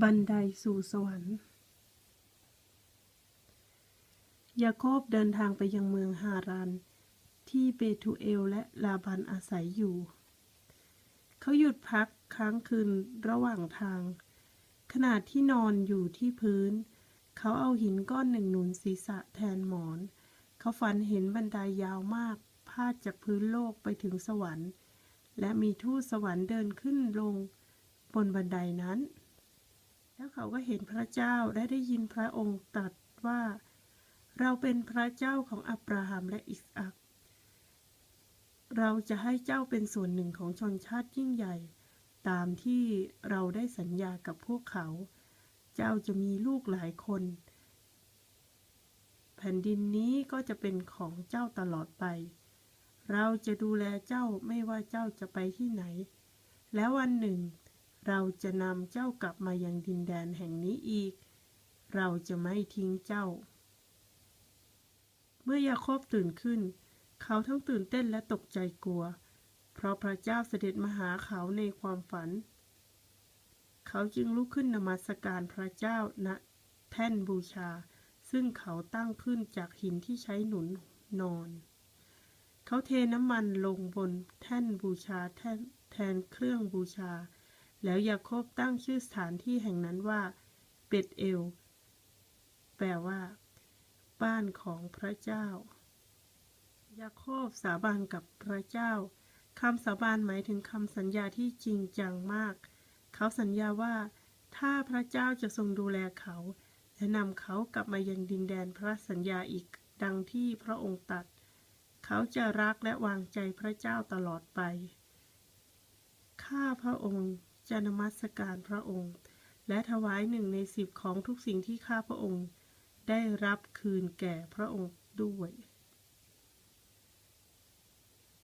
บันไดสู่สวรรค์ ยาโคบเดินทางไปยังเมืองฮารัน ที่เบทูเอลและลาบันอาศัยอยู่ เขาหยุดพักค้างคืนระหว่างทาง ขณะที่นอนอยู่ที่พื้น เขาเอาหินก้อนหนึ่งหนุนศีรษะแทนหมอน เขาฝันเห็นบันไดยาวมาก พาดจากพื้นโลกไปถึงสวรรค์ และมีทูตสวรรค์เดินขึ้นลงบนบันไดนั้น แล้วเขาก็เห็นพระเจ้าและได้ยินพระองค์ตรัสว่า เราเป็นพระเจ้าของอับราฮัมและอิสอักเราจะให้เจ้าเป็นส่วนหนึ่งของชนชาติยิ่งใหญ่ ตามที่เราได้สัญญากับพวกเขา เจ้าจะมีลูกหลายคน แผ่นดินนี้ก็จะเป็นของเจ้าตลอดไป เราจะดูแลเจ้าไม่ว่าเจ้าจะไปที่ไหน แล้ววันหนึ่ง เราจะนำเจ้ากลับมายังดินแดนแห่งนี้อีก เราจะไม่ทิ้งเจ้า เมื่อยาโคบตื่นขึ้น เขาทั้งตื่นเต้นและตกใจกลัว เพราะพระเจ้าเสด็จมาหาเขาในความฝัน เขาจึงลุกขึ้นนมัสการพระเจ้าณแท่นบูชา ซึ่งเขาตั้งขึ้นจากหินที่ใช้หนุนนอน เขาเทน้ำมันลงบนแท่นบูชาแทแทนเครื่องบูชา แล้วยาโคบตั้งชื่อสถานที่แห่งนั้นว่าเบตเอล แปลว่า บ้านของพระเจ้า ยาโคบสาบานกับพระเจ้าคำสาบานหมายถึงคำสัญญาที่จริงจังมาก เขาสัญญาว่า ถ้าพระเจ้าจะทรงดูแลเขา และนำเขากลับมายังดินแดนพระสัญญาอีกดังที่พระองค์ตรัด เขาจะรักและวางใจพระเจ้าตลอดไป ข้าพระองค์ จะนมัสการพระองค์ และถวายหนึ่งในสิบของทุกสิ่งที่ข้าพระองค์ ได้รับคืนแก่พระองค์ด้วย